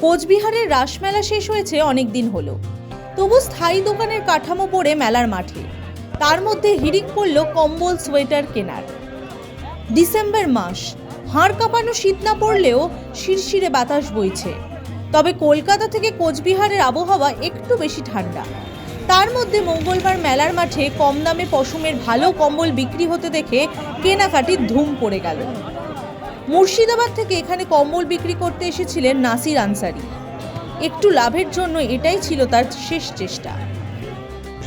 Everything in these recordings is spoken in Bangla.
কোচবিহারের রাসমেলা শেষ হয়েছে অনেক দিন হলো। তবু স্থায়ী দোকানের কাঠামো পড়ে মেলার মাঠে। তার মধ্যে হিড়িক পড়ল কম্বল, সোয়েটার কেনার। ডিসেম্বর মাস, হাড় কাঁপানো শীত না পড়লেও শিরশিরে বাতাস বইছে। তবে কলকাতা থেকে কোচবিহারের আবহাওয়া একটু বেশি ঠান্ডা। তার মধ্যে মঙ্গলবার মেলার মাঠে কম দামে পশমের ভালো কম্বল বিক্রি হতে দেখে কেনাকাটির ধুম পড়ে গেল। মুর্শিদাবাদ থেকে এখানে কম্বল বিক্রি করতে এসেছিলেন নাসির আনসারি। একটু লাভের জন্য এটাই ছিল তার শেষ চেষ্টা।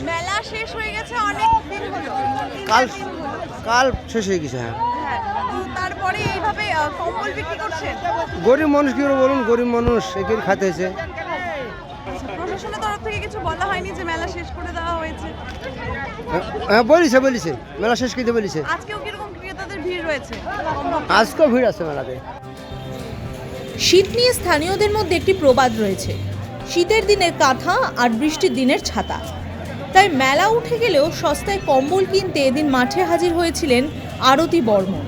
মেলা শেষ হয়ে গেছে অনেক দিন হলো। কাল কাল শেষ হয়ে গেছে হ্যাঁ। হ্যাঁ তারপরে এইভাবে কম্বল বিক্রি করছেন? গরিব মানুষ কি বলুন? গরিব মানুষ একে খাতে হয়েছে। প্রশাসনের তরফ থেকে কিছু বলা হয়নি যে মেলা শেষ করে দেওয়া হয়েছে? হ্যাঁ, হ্যাঁ বলিছে বলিছে। মেলা শেষ করতে বলিছে। আজকেও ক্রেতাদের ভিড় রয়েছে। আজকেও ভিড় আছে মেলাতে। শীত নিয়ে স্থানীয়দের মধ্যে একটি প্রবাদ রয়েছে। শীতের দিনের কাঁথা আর বৃষ্টির দিনের ছাতা। তাই মেলা উঠে গেলেও সস্তায় কম্বল কিনতে এদিন মাঠে হাজির হয়েছিলেন আরতি বর্মন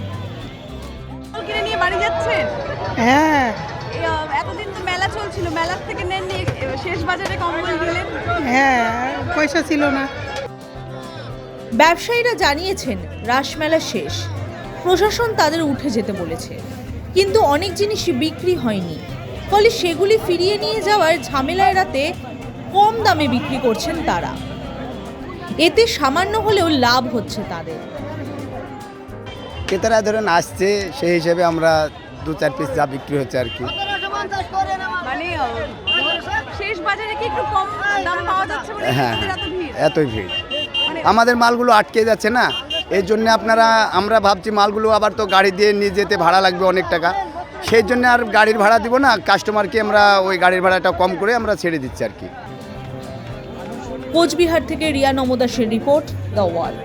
কম্বল কিনে নিয়ে বাড়ি যাচ্ছেন? হ্যাঁ। এতদিন তো মেলা চলছিল মেলার থেকে নেননি শেষ বাজারে কম্বল দিলেন হ্যাঁ পয়সা ছিল না। ব্যবসায়ীরা জানিয়েছেন রাসমেলা শেষ। প্রশাসন তাদের উঠে যেতে বলেছে। কিন্তু অনেক জিনিসই বিক্রি হয়নি। ফলে সেগুলি ফিরিয়ে নিয়ে যাওয়ার ঝামেলা এড়াতে কম দামে বিক্রি করছেন তারা। এতে সামান্য হলেও লাভ হচ্ছে তাদের। ক্রেতারা ধরেন আসছে সেই হিসেবে আমরা দু চার পিস যা বিক্রি হচ্ছে আর কি। মানে আহ, শেষ বাজারে কি একটু কম দাম পাওয়া যাচ্ছে বলে হ্যাঁ হ্যাঁ এত ভিড়? এতই ভিড়। মানে আমাদের মালগুলো আটকে যাচ্ছে না। এই জন্য আপনারা, আমরা ভাবছি মালগুলো আবার তো গাড়ি দিয়ে নিয়ে যেতে ভাড়া লাগবে অনেক টাকা। সেই জন্য আর গাড়ির ভাড়া দিব না কাস্টমারকে আমরা ওই গাড়ির ভাড়াটা কম করে আমরা ছেড়ে দিচ্ছি আর কি। কোচবিহার থেকে রিয়া নমদাসের রিপোর্ট, দ্য ওয়াল